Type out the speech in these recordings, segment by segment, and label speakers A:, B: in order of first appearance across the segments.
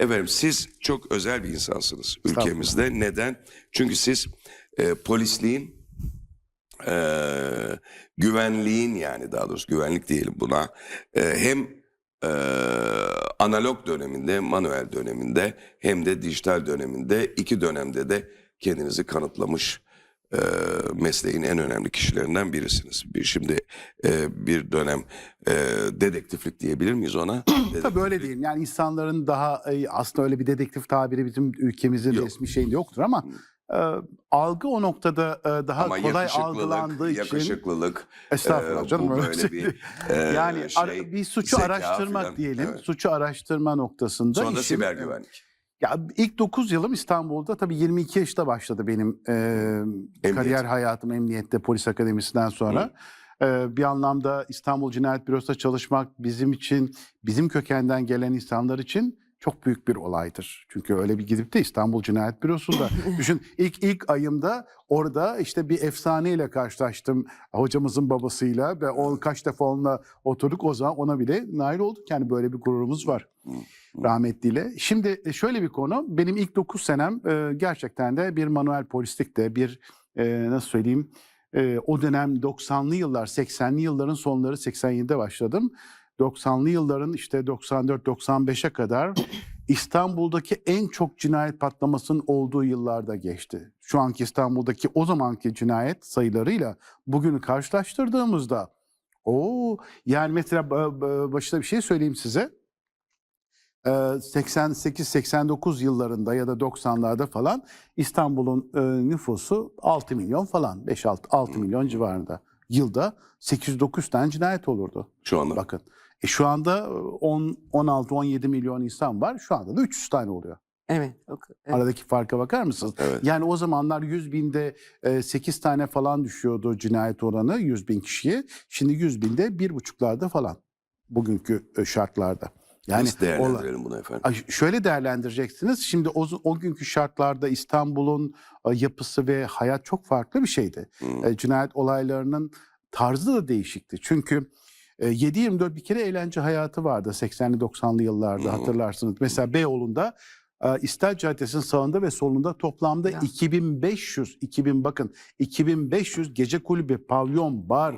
A: Efendim siz çok özel bir insansınız ülkemizde. Neden? Çünkü siz e, polisliğin e, güvenliğin yani daha doğrusu güvenlik diyelim buna e, hem e, analog döneminde, manuel döneminde hem de dijital döneminde iki dönemde de kendinizi kanıtlamış e, mesleğin en önemli kişilerinden birisiniz. Bir, şimdi e, bir dönem e, dedektiflik diyebilir miyiz ona?
B: Tabii öyle değil. Yani insanların daha e, aslında öyle bir dedektif tabiri bizim ülkemizin
A: Yok.
B: resmi şeyinde yoktur ama e, algı o noktada e, daha
A: Ama
B: kolay
A: yakışıklılık,
B: algılandığı için
A: yakışıklılık,
B: estağfurullah
A: e,
B: canım
A: bu
B: öyle
A: böyle
B: şey
A: bir e,
B: yani
A: şey,
B: bir suçu araştırmak
A: filan.
B: diyelim.
A: Evet.
B: Suçu araştırma noktasında
A: Sonra da
B: işim-
A: siber güvenlik.
B: Ya ilk 9 yılım İstanbul'da. Tabii 22 yaşta başladı benim e, kariyer hayatım emniyette polis akademisinden sonra. E, bir anlamda İstanbul Cinayet Bürosu'nda çalışmak bizim için bizim kökenden gelen insanlar için çok büyük bir olaydır. Çünkü öyle bir gidip de İstanbul Cinayet Bürosu'nda düşün ilk ilk ayımda orada işte bir efsaneyle karşılaştım hocamızın babasıyla ve on kaç defa onunla oturduk o zaman ona bile nail olduk yani böyle bir gururumuz var rahmetliyle. Şimdi e, şöyle bir konu. Benim ilk 9 senem e, gerçekten de bir manuel polislikte bir e, nasıl söyleyeyim o dönem 90'lı yıllar 80'li yılların sonları 87'de başladım. 90'lı yılların işte 94-95'e kadar İstanbul'daki en çok cinayet patlamasının olduğu yıllarda geçti. Şu anki İstanbul'daki o zamanki cinayet sayılarıyla bugünü karşılaştırdığımızda o yani mesela ba- ba- başta bir şey söyleyeyim size. Ee, 88-89 yıllarında ya da 90'larda falan İstanbul'un e, nüfusu 6 milyon falan 5-6 6 milyon civarında. Yılda 800-900 tane cinayet olurdu.
A: Şu anda.
B: Bakın. E şu anda e, 10 16-17 milyon insan var. Şu anda da 300 tane oluyor.
C: Evet. evet.
B: Aradaki farka bakar mısınız?
A: Evet.
B: Yani o zamanlar 100 binde 8 tane falan düşüyordu cinayet oranı 100 bin kişiye. Şimdi 100 binde bir buçuklarda falan bugünkü e, şartlarda. Yani
A: Nasıl değerlendirelim bunu efendim?
B: Şöyle değerlendireceksiniz. Şimdi o, o günkü şartlarda İstanbul'un e, yapısı ve hayat çok farklı bir şeydi.
A: Hmm.
B: E, cinayet olaylarının tarzı da değişikti. Çünkü e, 7-24 bir kere eğlence hayatı vardı 80'li 90'lı yıllarda hatırlarsınız. Mesela Beyoğlu'nda e, İstal Caddesi'nin sağında ve solunda toplamda
C: Ya.
B: 2500, 2000 bakın 2500 gece kulübü, pavyon, bar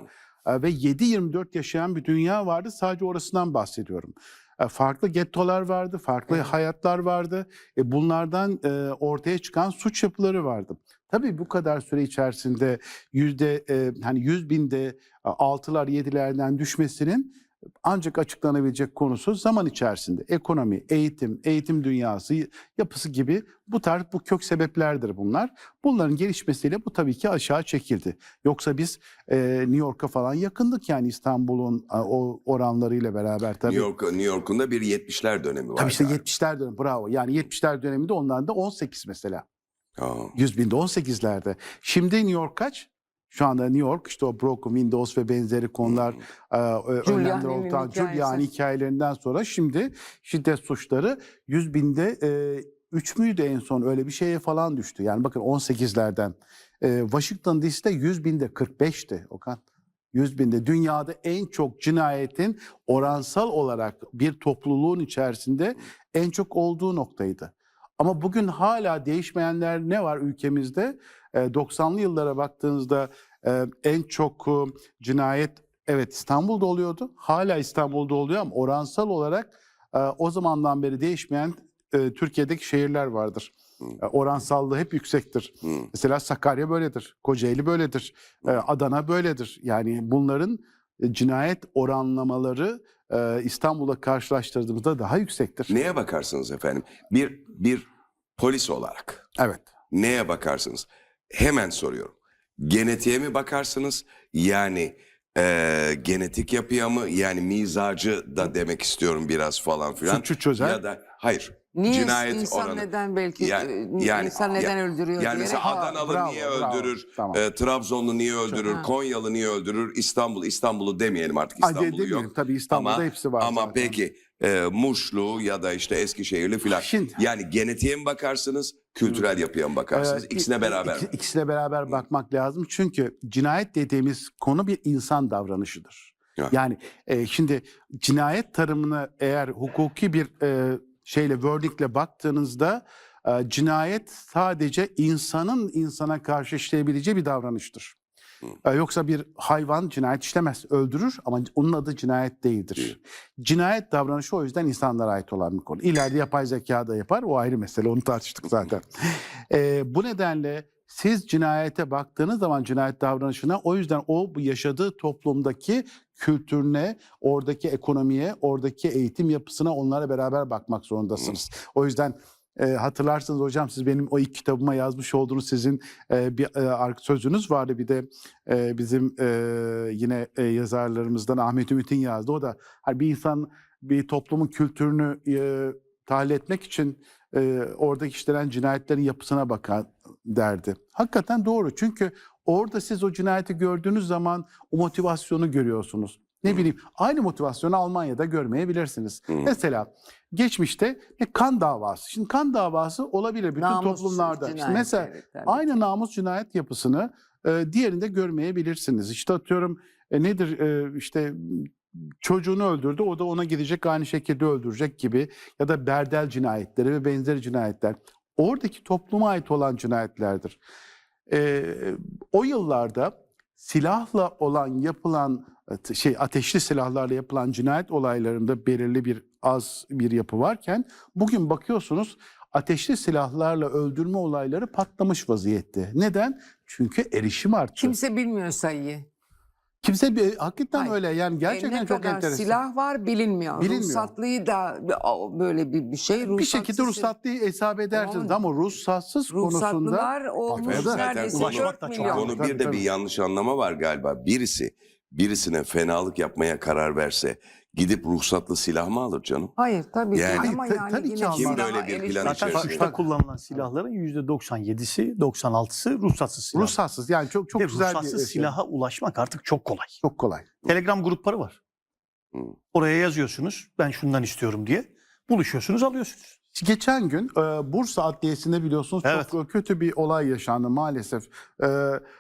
B: e, ve 7-24 yaşayan bir dünya vardı. Sadece orasından bahsediyorum. E, Farklı gettolar vardı, farklı
C: Evet.
B: hayatlar vardı. E, Bunlardan e, ortaya çıkan suç yapıları vardı. Tabii bu kadar süre içerisinde yüzde e, hani yüz binde altılar yedilerden düşmesinin ancak açıklanabilecek konusu zaman içerisinde ekonomi, eğitim, eğitim dünyası yapısı gibi bu tarz bu kök sebeplerdir bunlar. Bunların gelişmesiyle bu tabii ki aşağı çekildi. Yoksa biz e, New York'a falan yakındık yani İstanbul'un e, o oranlarıyla beraber tabii.
A: New, York, New York'un da bir 70'ler dönemi var.
B: Tabii işte
A: galiba.
B: 70'ler dönemi bravo. Yani 70'ler döneminde onların da 18 mesela.
A: Aa,
B: 100 binde 18'lerde. Şimdi New York kaç? Şu anda New York işte o Broken Windows ve benzeri konular e, ö- önemli olan. Giuliani hikayelerinden sonra şimdi şiddet suçları 100 binde e, 3 müydü en son öyle bir şeye falan düştü. Yani bakın 18'lerden. E, Washington DC'de 100 binde 45'ti Okan. 100 binde dünyada en çok cinayetin oransal olarak bir topluluğun içerisinde en çok olduğu noktaydı. Ama bugün hala değişmeyenler ne var ülkemizde? E, 90'lı yıllara baktığınızda en çok cinayet evet İstanbul'da oluyordu. Hala İstanbul'da oluyor ama oransal olarak o zamandan beri değişmeyen Türkiye'deki şehirler vardır. Oransallığı hep yüksektir. Mesela Sakarya böyledir, Kocaeli böyledir, Adana böyledir. Yani bunların cinayet oranlamaları İstanbul'la karşılaştırdığımızda daha yüksektir.
A: Neye bakarsınız efendim? Bir bir polis olarak
B: Evet.
A: neye bakarsınız? Hemen soruyorum. Genetiğe mi bakarsınız? Yani eee, genetik yapıya mı? Yani mizacı da demek istiyorum biraz falan filan.
B: Suçu çözer.
A: Ya da hayır.
C: Niye
A: cinayet
C: insan
A: oranı.
C: neden belki
A: Yani-
C: e,
A: yani-
C: insan neden öldürüyor
A: Yani
C: diyerek
A: mesela Adanalı
B: bravo,
A: niye
B: bravo.
A: öldürür?
B: Tamam.
A: eee, Trabzonlu niye öldürür?
C: Ha.
A: Konyalı niye öldürür? İstanbul, İstanbul'u demeyelim artık İstanbul'u
B: demeyelim.
A: yok.
B: Tabii İstanbul'da
A: Ama-
B: hepsi var
A: Ama
B: zaten.
A: peki e, Muşlu ya da işte Eskişehirli filan.
B: Şimdi-
A: Yani genetiğe mi bakarsınız, kültürel yapıya mı bakarsınız?
B: Ee,
A: İkisine
B: i-
A: beraber
B: iki-
A: mi?
B: İkisine beraber bakmak lazım. Çünkü cinayet dediğimiz konu bir insan davranışıdır.
A: Ya.
B: Yani e, şimdi cinayet tarımını eğer hukuki bir e, şeyle verdictle baktığınızda e, cinayet sadece insanın insana karşı işleyebileceği bir davranıştır. E, Yoksa bir hayvan cinayet işlemez, öldürür ama onun adı cinayet değildir.
A: Değil.
B: Cinayet davranışı o yüzden insanlara ait olan bir konu. İleride yapay zeka da yapar, o ayrı mesele, onu tartıştık zaten. E, bu nedenle siz cinayete baktığınız zaman cinayet davranışına o yüzden o yaşadığı toplumdaki kültürüne, oradaki ekonomiye, oradaki eğitim yapısına onlara beraber bakmak zorundasınız. O yüzden e, hatırlarsınız hocam siz benim o ilk kitabıma yazmış olduğunuz sizin e, bir e, sözünüz vardı. Bir de e, bizim e, yine e, yazarlarımızdan Ahmet Ümit'in yazdı. O da hani bir insan bir toplumun kültürünü e, tahlil etmek için e, oradaki işlenen cinayetlerin yapısına bakar derdi. Hakikaten doğru çünkü orada siz o cinayeti gördüğünüz zaman o motivasyonu görüyorsunuz. Ne bileyim aynı motivasyonu Almanya'da görmeyebilirsiniz.
A: Hı.
B: Mesela geçmişte bir kan davası. Şimdi kan davası olabilir bütün
C: Namus
B: toplumlarda. İşte
C: cinayeti,
B: mesela
C: evet, tabii.
B: aynı namus cinayet yapısını e, diğerinde görmeyebilirsiniz. İşte atıyorum e, nedir e, işte çocuğunu öldürdü o da ona gidecek aynı şekilde öldürecek gibi ya da berdel cinayetleri ve benzeri cinayetler oradaki topluma ait olan cinayetlerdir. E, o yıllarda silahla olan yapılan e, şey ateşli silahlarla yapılan cinayet olaylarında belirli bir az bir yapı varken bugün bakıyorsunuz ateşli silahlarla öldürme olayları patlamış vaziyette. Neden? Çünkü erişim arttı. Kimse,
C: Kimse bilmiyor sayıyı.
B: bir, hakikaten
C: Hayır.
B: öyle yani
C: E,
B: gerçekten
C: ne
B: çok
C: kadar
B: enteresan.
C: silah var bilinmiyor.
B: Bilinmiyor.
C: Ruhsatlıyı da böyle bir, bir şey.
B: bir şekilde
C: ruhsatsız-
B: ruhsatlıyı hesap edersiniz ama ruhsatsız konusunda
C: Ruhsatlılar olmuş neredeyse
D: ulaşmak
C: 4
D: da çok
C: milyon.
A: Konu bir de bir yanlış anlama var galiba. Birisi birisine fenalık yapmaya karar verse gidip ruhsatlı silah mı alır canım?
C: Hayır tabii
A: Yani-
C: ki ama yani
B: tabii ki
C: yine.
A: Kim böyle bir plan
D: Zaten suçta kullanılan silahların %97'si, 96'sı ruhsatsız silah.
B: ruhsatsız yani çok çok
D: de
B: güzel
D: ruhsatsız
B: bir şey.
D: silaha ulaşmak artık çok kolay.
B: Çok kolay.
D: Telegram grupları var.
A: Hı.
D: Oraya yazıyorsunuz ben şundan istiyorum diye. Buluşuyorsunuz alıyorsunuz.
B: Geçen gün e, Bursa Adliyesi'nde biliyorsunuz
D: Evet.
B: çok kötü bir olay yaşandı maalesef. E,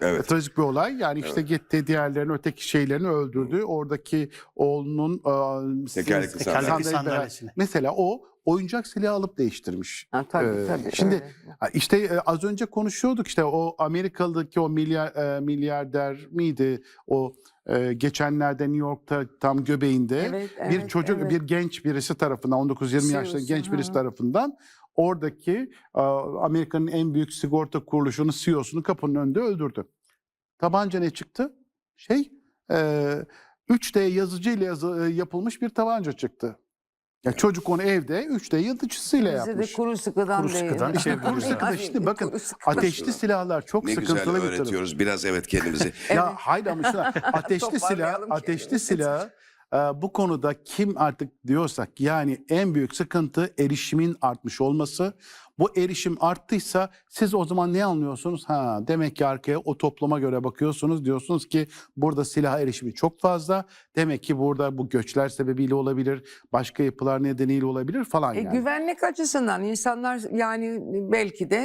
A: Evet.
B: Trajik bir olay. Yani işte gitti diğerlerini öteki şeylerini öldürdü. Oradaki oğlunun e,
A: Tekerlekli
B: siz-
A: sandalye.
D: Tekerlekli
B: sandalye-
D: sandalyesini.
B: Mesela o oyuncak silahı alıp değiştirmiş.
C: Ha, tabii
B: Ee,
C: tabii.
B: şimdi-
C: öyle.
B: Ha, İşte e, az önce konuşuyorduk işte o Amerikalı'daki o milyar e, milyarder miydi o e, geçenlerde New York'ta tam göbeğinde
C: Evet,
B: bir
C: evet,
B: çocuk
C: evet.
B: bir genç birisi tarafından 19-20 yaşlı
C: CEO'su,
B: genç birisi
C: hı.
B: tarafından oradaki Amerika'nın en büyük sigorta kuruluşunun CEO'sunu kapının önünde öldürdü. Tabanca ne çıktı? Şey e, 3D yazıcıyla yazı, e, yapılmış bir tabanca çıktı. Ya çocuk onu evde 3D yazıcısıyla
C: Bizde de
B: yapmış.
C: kuru sıkıdan
D: Kuru
C: değil.
D: sıkıdan
B: İşte kuru sıkıdan işte bakın
C: Kuru sıkıdan.
B: ateşli silahlar çok
A: Ne güzel
B: sıkıntılı bir taraf.
A: öğretiyoruz biraz evet kendimizi.
B: Ya hayır ama şuna ateşli silah,
C: Toparlayalım
B: ateşli
C: kendimizi.
B: silah bu konuda kim artık diyorsak yani en büyük sıkıntı erişimin artmış olması. Bu erişim arttıysa siz o zaman ne anlıyorsunuz? Ha demek ki arkaya o topluma göre bakıyorsunuz diyorsunuz ki burada silah erişimi çok fazla. Demek ki burada bu göçler sebebiyle olabilir, başka yapılar nedeniyle olabilir falan
C: E,
B: yani.
C: Güvenlik açısından insanlar yani belki de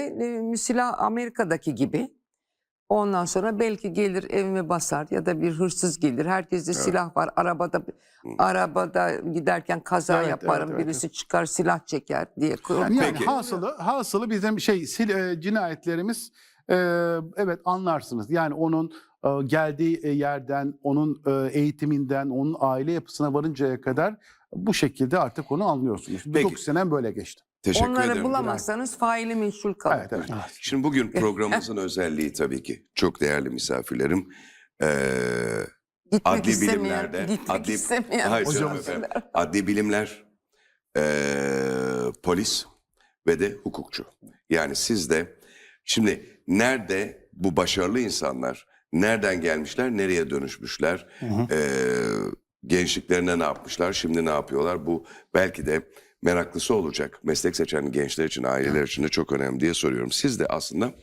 C: e, silah Amerika'daki gibi ondan sonra belki gelir evime basar ya da bir hırsız gelir. Herkeste silah var. Arabada arabada giderken kaza
B: Evet,
C: yaparım.
B: evet, evet,
C: Birisi çıkar silah çeker diye.
B: Yani, yani
A: Peki.
B: hasılı, hasılı bizim şey sil, e, cinayetlerimiz e, evet anlarsınız. Yani onun e, geldiği e, yerden, onun e, eğitiminden, onun aile yapısına varıncaya kadar bu şekilde artık onu anlıyorsunuz.
A: Peki.
B: 9 senem böyle geçti.
A: Teşekkür
C: Onları
A: ederim.
C: bulamazsanız faili meçhul kalır.
B: Evet, evet.
A: Şimdi bugün programımızın özelliği tabii ki çok değerli misafirlerim. Ee,
C: Gitmek
A: Adli
C: istemeyen,
A: bilimlerde,
C: gitmek
A: adli-
C: istemeyen
A: Hayır efendim. adli bilimler, ee, polis ve de hukukçu. Yani siz de şimdi nerede bu başarılı insanlar nereden gelmişler, nereye dönüşmüşler, ee, gençliklerinde ne yapmışlar, şimdi ne yapıyorlar? Bu belki de meraklısı olacak. Meslek seçen gençler için, aileler için de çok önemli diye soruyorum. Siz de aslında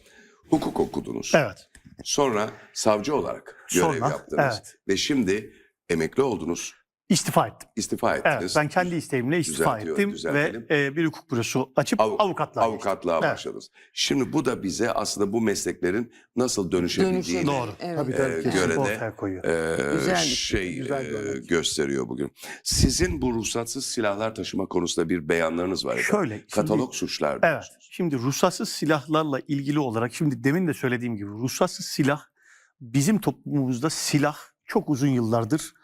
A: hukuk okudunuz.
D: Evet.
A: Sonra savcı olarak görev
D: Sonra,
A: yaptınız.
D: evet.
A: Ve şimdi emekli oldunuz.
D: İstifa ettim.
A: İstifa
D: Evet,
A: ettiniz.
D: ben kendi isteğimle istifa
A: Düzeltiyor,
D: ettim
A: düzeltelim.
D: ve e, bir hukuk bürosu açıp
A: Avu-
D: avukatlığa geçtim.
A: Avukatlığa
D: Evet.
A: başladınız. Şimdi bu da bize aslında bu mesleklerin nasıl dönüşebildiğini
D: Doğru.
C: Evet.
B: Tabii, tabii,
A: e, göre de
D: Ortaya koyuyor.
A: e,
C: Güzel
A: şey
B: güzel bir
A: e,
B: örnek.
A: gösteriyor bugün. Sizin bu ruhsatsız silahlar taşıma konusunda bir beyanlarınız var. efendim.
D: Şöyle. şimdi-
A: Katalog suçlar.
D: Evet. Şimdi ruhsatsız silahlarla ilgili olarak şimdi demin de söylediğim gibi ruhsatsız silah bizim toplumumuzda silah çok uzun yıllardır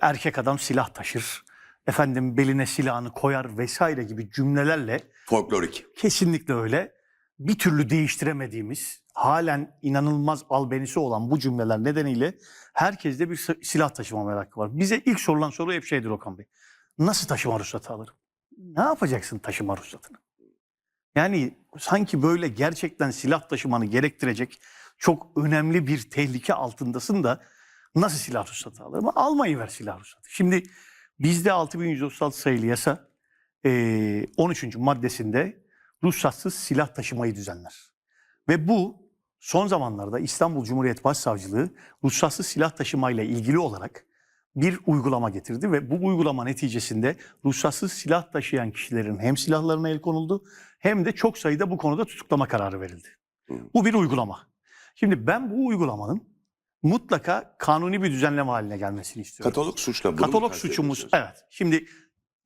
D: erkek adam silah taşır. Efendim beline silahını koyar vesaire gibi cümlelerle
A: Folklorik.
D: kesinlikle öyle bir türlü değiştiremediğimiz halen inanılmaz albenisi olan bu cümleler nedeniyle herkeste bir silah taşıma merakı var. Bize ilk sorulan soru hep şeydir Okan Bey. Nasıl taşıma ruhsatı alırım? Ne yapacaksın taşıma ruhsatını? Yani sanki böyle gerçekten silah taşımanı gerektirecek çok önemli bir tehlike altındasın da nasıl silah ruhsatı alırım? Almayı ver silah ruhsatı. Şimdi bizde 6136 sayılı yasa eee, 13. maddesinde ruhsatsız silah taşımayı düzenler. Ve bu son zamanlarda İstanbul Cumhuriyet Başsavcılığı ruhsatsız silah taşımayla ilgili olarak bir uygulama getirdi ve bu uygulama neticesinde ruhsatsız silah taşıyan kişilerin hem silahlarına el konuldu hem de çok sayıda bu konuda tutuklama kararı verildi. Bu bir uygulama. Şimdi ben bu uygulamanın mutlaka kanuni bir düzenleme haline gelmesini istiyorum.
A: Katalog suçla bunu
D: Katalog suçumuz evet. Şimdi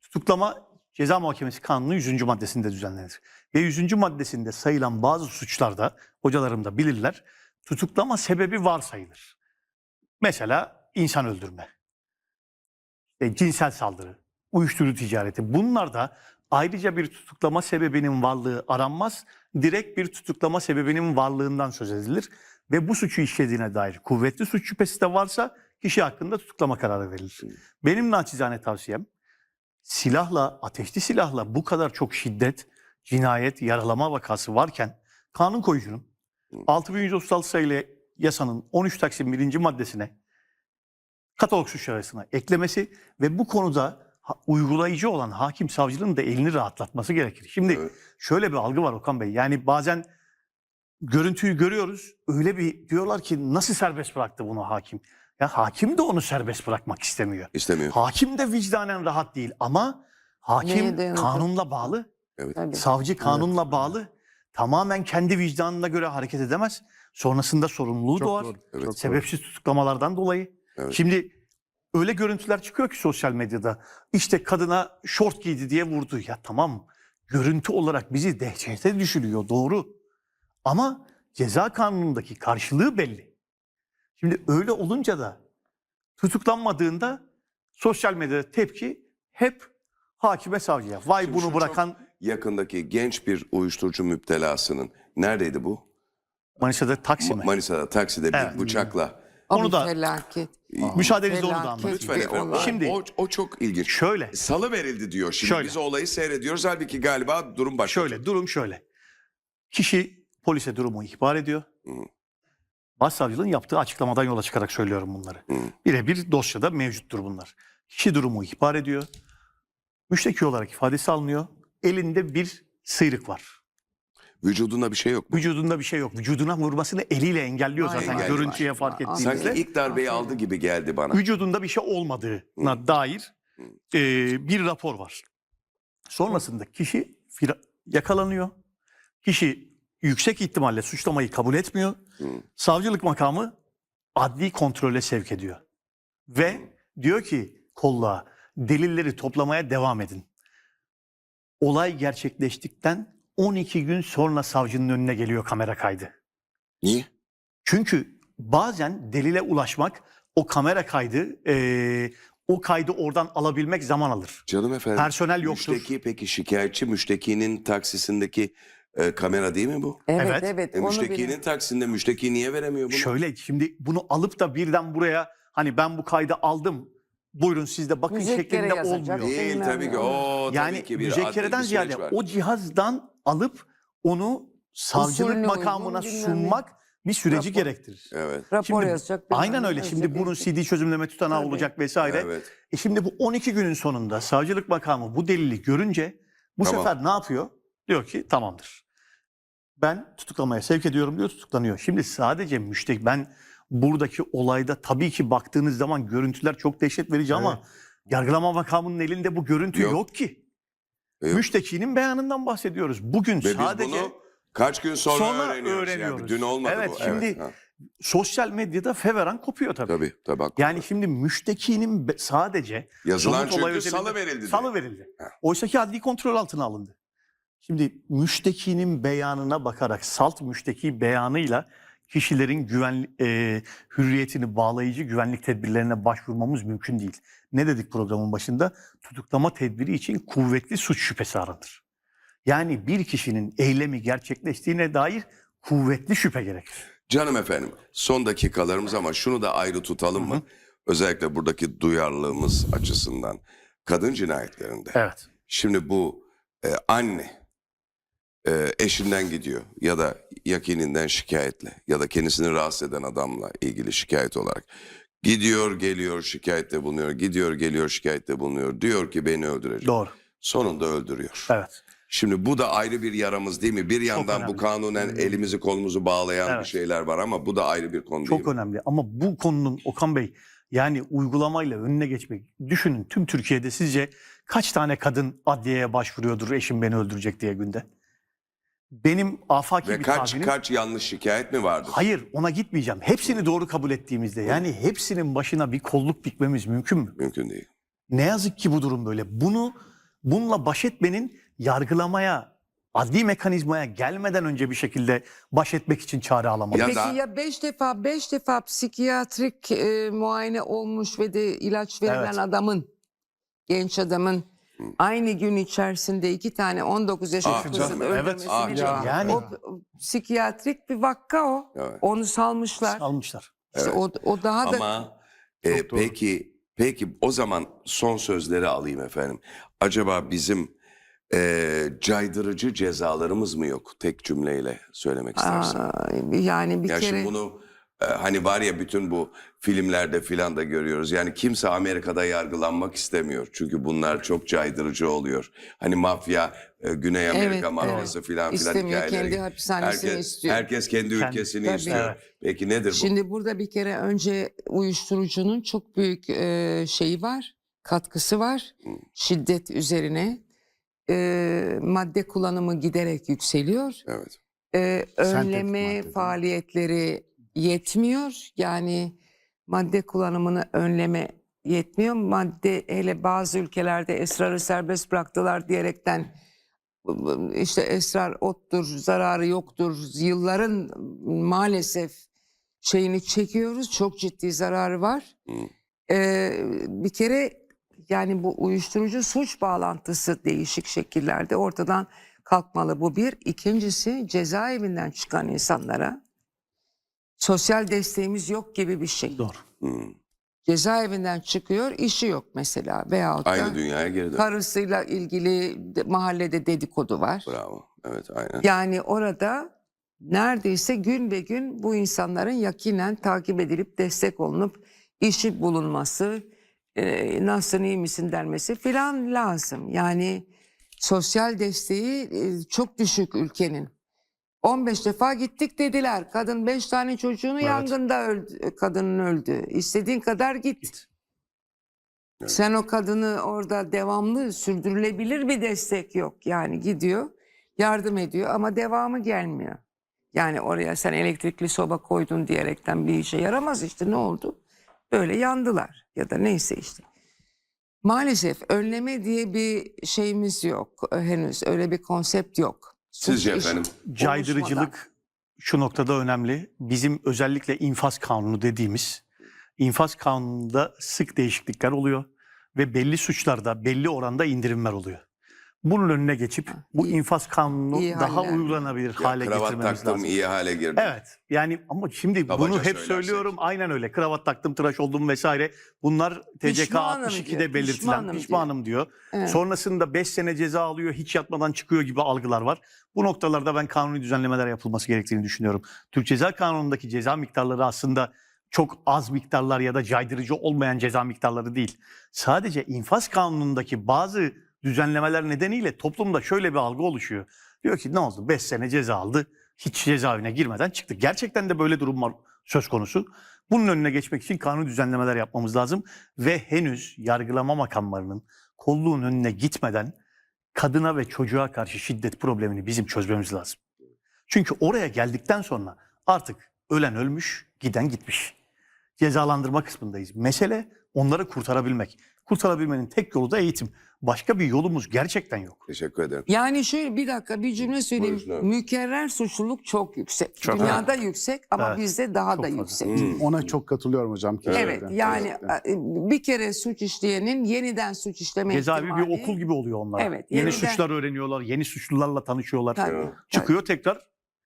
D: tutuklama ceza muhakemesi kanunu 100. maddesinde düzenlenir. Ve 100. maddesinde sayılan bazı suçlarda hocalarım da bilirler. Tutuklama sebebi varsayılır. Mesela insan öldürme, e, cinsel saldırı, uyuşturucu ticareti. Bunlarda ayrıca bir tutuklama sebebinin varlığı aranmaz. Direkt bir tutuklama sebebinin varlığından söz edilir. Ve bu suçu işlediğine dair kuvvetli suç şüphesi de varsa kişi hakkında tutuklama kararı verilir. Benim naçizane tavsiyem silahla, ateşli silahla bu kadar çok şiddet, cinayet, yaralama vakası varken kanun koyucunun 6136 sayılı yasanın 13 Taksim 1. maddesine katalog suçlar arasına eklemesi ve bu konuda uygulayıcı olan hakim savcının da elini rahatlatması gerekir. Şimdi
A: Evet.
D: şöyle bir algı var Okan Bey. Yani bazen görüntüyü görüyoruz. Öyle bir diyorlar ki nasıl serbest bıraktı bunu hakim? Ya hakim de onu serbest bırakmak istemiyor.
A: İstemiyor.
D: Hakim de vicdanen rahat değil ama hakim kanunla bağlı,
C: Tabii.
D: savcı kanunla bağlı. Tamamen kendi vicdanına göre hareket edemez. Sonrasında sorumluluğu
B: Çok
D: doğar.
B: doğru,
A: Evet.
B: doğru.
D: Sebepsiz tutuklamalardan dolayı.
A: Evet.
D: Şimdi öyle görüntüler çıkıyor ki sosyal medyada. İşte kadına şort giydi diye vurdu. Ya tamam görüntü olarak bizi dehşete düşürüyor doğru. Ama ceza kanunundaki karşılığı belli. Şimdi öyle olunca da tutuklanmadığında sosyal medyada tepki hep hakime savcıya. Vay
A: Şimdi
D: bunu bırakan
A: Yakındaki genç bir uyuşturucu müptelasının neredeydi bu?
D: Manisa'da Taksim'e.
A: Ma- Manisa'da takside bir
D: Evet.
A: bıçakla.
C: Ama
D: onu da-
C: felaket.
D: Müsaadenizle onu da anlatayım.
A: Lütfen
C: bir
A: efendim.
D: Şimdi-
A: o, o çok ilginç.
D: Şöyle.
A: Salı verildi diyor. Şimdi
D: Şöyle.
A: biz olayı seyrediyoruz. Halbuki galiba durum başka.
D: Şöyle durum şöyle. Kişi polise durumu ihbar ediyor.
A: Hı.
D: Başsavcılığın yaptığı açıklamadan yola çıkarak söylüyorum bunları.
A: Hı.
D: Birebir dosyada mevcuttur bunlar. Kişi durumu ihbar ediyor. Müşteki olarak ifadesi alınıyor. Elinde bir sıyrık var.
A: Vücudunda bir şey yok mu?
D: Vücudunda bir şey yok. Vücuduna vurmasını eliyle engelliyor
C: Aynen.
D: zaten görüntüye fark
C: Aynen.
A: Sanki
D: ettiğinizde.
A: ilk darbeyi aldı gibi geldi bana.
D: Vücudunda bir şey olmadığına dair e, bir rapor var. Sonrasında kişi yakalanıyor. Kişi yüksek ihtimalle suçlamayı kabul etmiyor.
A: Hı.
D: Savcılık makamı adli kontrole sevk ediyor. Ve diyor ki kolluğa delilleri toplamaya devam edin. Olay gerçekleştikten 12 gün sonra savcının önüne geliyor kamera kaydı.
A: Niye?
D: Çünkü bazen delile ulaşmak o kamera kaydı eee, o kaydı oradan alabilmek zaman alır.
A: Canım efendim.
D: Personel yoktur.
A: Müşteki peki şikayetçi müştekinin taksisindeki e, kamera değil mi bu?
C: Evet
D: Evet.
C: evet.
A: E,
C: onu
A: müştekinin taksinde müşteki niye veremiyor bunu?
D: Şöyle şimdi bunu alıp da birden buraya hani ben bu kaydı aldım buyurun siz de bakın
C: Müzekkere
D: şeklinde
C: yazacak.
D: olmuyor.
A: Değil
C: Bilmem
A: tabii
C: ne.
A: ki. O
D: Yani
A: tabii ki bir
D: müzekkereden
A: adli bir
D: ziyade
A: var.
D: o cihazdan alıp onu savcılık
C: Usulüne
D: makamına
C: uygun bilmem ne.
D: sunmak bir süreci
C: Rapor.
D: gerektirir.
A: Evet.
C: Rapor
D: Şimdi
C: yazacak. bilmem
D: Aynen
C: ne
D: öyle. Şimdi bunun. CD çözümleme tutanağı
C: Tabii.
D: olacak vesaire.
A: Evet.
D: E şimdi bu 12 günün sonunda savcılık makamı bu delili görünce bu
A: Tamam.
D: sefer ne yapıyor? Diyor ki tamamdır. Ben tutuklamaya sevk ediyorum diyor tutuklanıyor. Şimdi sadece müştek ben buradaki olayda tabii ki baktığınız zaman görüntüler çok dehşet verici ama Yargılama makamının elinde bu görüntü
A: Yok.
D: yok, ki.
A: Yok.
D: Müştekinin beyanından bahsediyoruz. Bugün
A: Ve
D: sadece
A: bunu kaç gün sonra,
D: Sonra
A: öğreniyoruz. Yani
D: öğreniyoruz.
A: dün olmadı
D: Evet,
A: bu.
D: şimdi-
A: ha.
D: sosyal medyada feveran kopuyor tabii.
A: Tabii tabii. haklı.
D: Yani şimdi müştekinin sadece
A: Yazılan çünkü salı verildi.
D: salı verildi. Oysa ki adli kontrol altına alındı. Şimdi müştekinin beyanına bakarak salt müşteki beyanıyla kişilerin güven e, hürriyetini bağlayıcı güvenlik tedbirlerine başvurmamız mümkün değil. Ne dedik programın başında? Tutuklama tedbiri için kuvvetli suç şüphesi aranır. Yani bir kişinin eylemi gerçekleştiğine dair kuvvetli şüphe gerekir.
A: Canım efendim son dakikalarımız ama şunu da ayrı tutalım mı? Özellikle buradaki duyarlılığımız açısından. Kadın cinayetlerinde.
D: Evet.
A: Şimdi bu e, anne e, eşinden gidiyor ya da yakininden şikayetle ya da kendisini rahatsız eden adamla ilgili şikayet olarak gidiyor geliyor şikayette bulunuyor gidiyor geliyor şikayette bulunuyor diyor ki beni öldürecek.
D: Doğru.
A: Sonunda öldürüyor.
D: Evet.
A: Şimdi bu da ayrı bir yaramız değil mi? Bir yandan bu
D: önemli.
A: kanunen elimizi kolumuzu bağlayan bir
D: Evet.
A: şeyler var ama bu da ayrı bir konu değil
D: Çok
A: mi?
D: önemli ama bu konunun Okan Bey yani uygulamayla önüne geçmek. Düşünün tüm Türkiye'de sizce kaç tane kadın adliyeye başvuruyordur eşim beni öldürecek diye günde? Benim afaki
A: Ve
D: bir
A: kaç
D: tahminim.
A: kaç yanlış şikayet mi vardır?
D: Hayır ona gitmeyeceğim. Hepsini doğru kabul ettiğimizde yani hepsinin başına bir kolluk dikmemiz mümkün mü?
A: Mümkün değil.
D: Ne yazık ki bu durum böyle. Bunu bununla baş etmenin yargılamaya, adli mekanizmaya gelmeden önce bir şekilde baş etmek için çare alamalıyız.
A: Ya
C: Peki
A: da-
C: ya beş defa beş defa psikiyatrik e, muayene olmuş ve de ilaç verilen
D: Evet.
C: adamın genç adamın aynı gün içerisinde iki tane 19 yaşında
A: Ah
C: kızın
A: canım,
D: evet.
C: öldürmesini
A: Ah
C: de-
A: canım.
D: Yani-
C: o, o psikiyatrik bir vakka o.
A: Evet.
C: Onu salmışlar.
D: Almışlar.
C: İşte
A: Evet.
C: o, o daha da
A: Ama e,
B: Çok doğru.
A: peki peki o zaman son sözleri alayım efendim. Acaba bizim e, caydırıcı cezalarımız mı yok? Tek cümleyle söylemek istersen.
C: Aa, yani bir
A: ya
C: kere
A: şimdi bunu e, hani var ya bütün bu filmlerde filan da görüyoruz. Yani kimse Amerika'da yargılanmak istemiyor. Çünkü bunlar çok caydırıcı oluyor. Hani mafya, e, Güney Amerika
C: Evet,
A: mafyası filan filan
C: istemiyor
A: hikayeleri.
C: kendi hapishanesini
A: herkes,
C: istiyor.
A: herkes kendi ülkesini
C: Tabii.
A: istiyor.
D: Evet.
A: Peki nedir bu?
C: Şimdi burada bir kere önce uyuşturucunun çok büyük e, şeyi var, katkısı var.
A: Hı.
C: Şiddet üzerine e, madde kullanımı giderek yükseliyor.
A: Evet.
C: E, önleme faaliyetleri yetmiyor. Yani madde kullanımını önleme yetmiyor. Madde hele bazı ülkelerde esrarı serbest bıraktılar diyerekten işte esrar ottur, zararı yoktur. Yılların maalesef şeyini çekiyoruz. Çok ciddi zararı var.
A: Hı.
C: Ee, bir kere yani bu uyuşturucu suç bağlantısı değişik şekillerde ortadan kalkmalı. Bu bir. İkincisi cezaevinden çıkan insanlara sosyal desteğimiz yok gibi bir şey.
D: Doğru.
A: Hı.
C: Cezaevinden çıkıyor, işi yok mesela. Veyahut
A: Aynı dünyaya geri dön.
C: karısıyla ilgili de- mahallede dedikodu var.
A: Bravo. Evet aynen.
C: Yani orada neredeyse gün be gün bu insanların yakinen takip edilip destek olunup işi bulunması, e, nasılsın iyi misin denmesi filan lazım. Yani sosyal desteği e, çok düşük ülkenin. 15 defa gittik dediler. Kadın 5 tane çocuğunu
D: Evet.
C: yangında öldü, kadının öldü. İstediğin kadar git.
D: Git.
A: Evet.
C: Sen o kadını orada devamlı sürdürülebilir bir destek yok. Yani gidiyor, yardım ediyor ama devamı gelmiyor. Yani oraya sen elektrikli soba koydun diyerekten bir işe yaramaz işte ne oldu? Böyle yandılar ya da neyse işte. Maalesef önleme diye bir şeyimiz yok henüz. Öyle bir konsept yok.
A: Sizce efendim?
D: Caydırıcılık şu noktada önemli. Bizim özellikle infaz kanunu dediğimiz infaz kanununda sık değişiklikler oluyor ve belli suçlarda belli oranda indirimler oluyor. Bunun önüne geçip bu infaz kanununu
C: iyi
D: daha
C: haller.
D: uygulanabilir
A: Ya,
D: hale
A: kravat
D: getirmemiz
A: taktım
D: lazım.
A: iyi hale girdim.
D: Evet. Yani ama şimdi
A: Kabaca
D: bunu hep
A: söylersek.
D: söylüyorum. Aynen öyle. Kravat taktım, tıraş oldum vesaire. Bunlar TCK
C: Pişmanım
D: 62'de
C: diyor,
D: belirtilen
C: pişmanım
D: pişmanım,
C: diyor.
D: diyor.
C: Evet.
D: Sonrasında 5 sene ceza alıyor, hiç yatmadan çıkıyor gibi algılar var. Bu noktalarda ben kanuni düzenlemeler yapılması gerektiğini düşünüyorum. Türk Ceza Kanunu'ndaki ceza miktarları aslında çok az miktarlar ya da caydırıcı olmayan ceza miktarları değil. Sadece infaz kanunundaki bazı düzenlemeler nedeniyle toplumda şöyle bir algı oluşuyor. Diyor ki ne oldu 5 sene ceza aldı hiç cezaevine girmeden çıktı. Gerçekten de böyle durumlar söz konusu. Bunun önüne geçmek için kanun düzenlemeler yapmamız lazım ve henüz yargılama makamlarının kolluğun önüne gitmeden kadına ve çocuğa karşı şiddet problemini bizim çözmemiz lazım. Çünkü oraya geldikten sonra artık ölen ölmüş, giden gitmiş. Cezalandırma kısmındayız. Mesele onları kurtarabilmek. Kurtarabilmenin tek yolu da eğitim. Başka bir yolumuz gerçekten yok.
A: Teşekkür ederim.
C: Yani şöyle bir dakika bir cümle söyleyeyim.
A: Buyurun, evet.
C: Mükerrer suçluluk çok yüksek.
D: Çok.
C: Dünyada yüksek ama
D: Evet.
C: bizde daha
D: Çok
C: da
D: fazla.
C: yüksek.
A: Hmm.
B: Ona çok katılıyorum hocam.
C: Evet
B: kesinlikle.
C: yani
B: Kesinlikle.
C: e, bir kere suç işleyenin yeniden suç işleme
D: Cezaevi
C: ihtimali.
D: bir okul gibi oluyor onlara.
C: Evet,
D: Yeni
C: yeniden-
D: suçlar öğreniyorlar, yeni suçlularla tanışıyorlar.
C: Tabii,
A: Evet.
C: tabii.
D: Çıkıyor tekrar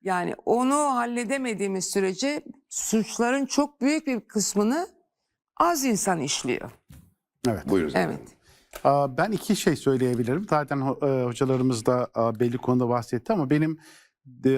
C: Yani onu halledemediğimiz sürece suçların çok büyük bir kısmını az insan işliyor.
A: Buyurun.
C: Evet.
B: Ben iki şey söyleyebilirim. Zaten e, hocalarımız da belli konuda bahsetti ama benim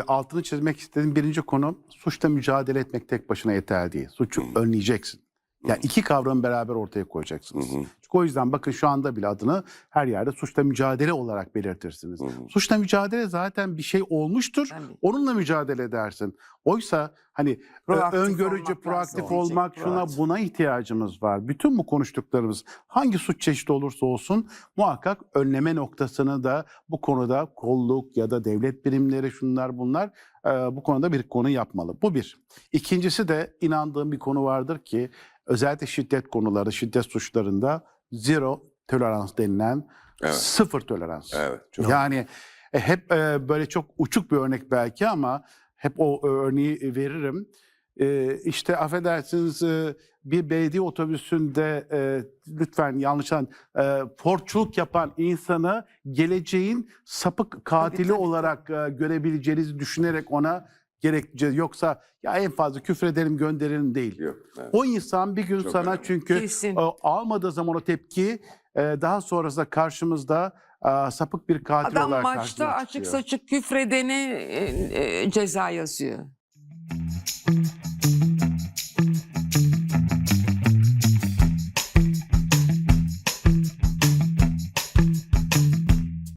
B: altını çizmek istediğim birinci konu suçla mücadele etmek tek başına yeter değil. Suçu
A: Hı.
B: önleyeceksin. Yani iki kavramı beraber ortaya
A: Hı
B: koyacaksınız.
A: hı,
B: Çünkü o yüzden bakın şu anda bile adını her yerde suçla mücadele olarak belirtirsiniz.
A: hı hı.
B: Suçla mücadele zaten bir şey olmuştur.
C: Tabii.
B: Onunla mücadele edersin. Oysa hani ö-
C: Proaktif
B: öngörücü,
C: olmak
B: proaktif
C: lazım.
B: olmak, şuna buna ihtiyacımız var. Bütün bu konuştuklarımız hangi suç çeşidi olursa olsun muhakkak önleme noktasını da bu konuda kolluk ya da devlet birimleri şunlar bunlar e, bu konuda bir konu yapmalı. Bu bir. İkincisi de inandığım bir konu vardır ki özellikle şiddet konuları, şiddet suçlarında zero tolerans denilen
A: Evet.
B: sıfır tolerans.
A: Evet. Çok
B: Yani e, hep e, böyle çok uçuk bir örnek belki ama hep o e, örneği veririm. E, işte affedersiniz e, bir belediye otobüsünde e, lütfen yanlış an e, porçuluk yapan insanı geleceğin sapık katili
C: tabii,
B: olarak e, görebileceğinizi düşünerek ona gerekçe yoksa ya en fazla küfredelim gönderelim değil.
A: yok. Evet.
B: O insan bir gün
A: Çok
B: sana
A: önemli.
B: çünkü
C: Kesin.
B: e, almadığı zaman o tepki e, daha sonrasında karşımızda e, sapık bir katil
C: Adam
B: olarak
C: maçta
B: karşımıza
C: açık saçık küfredene e, e, ceza yazıyor.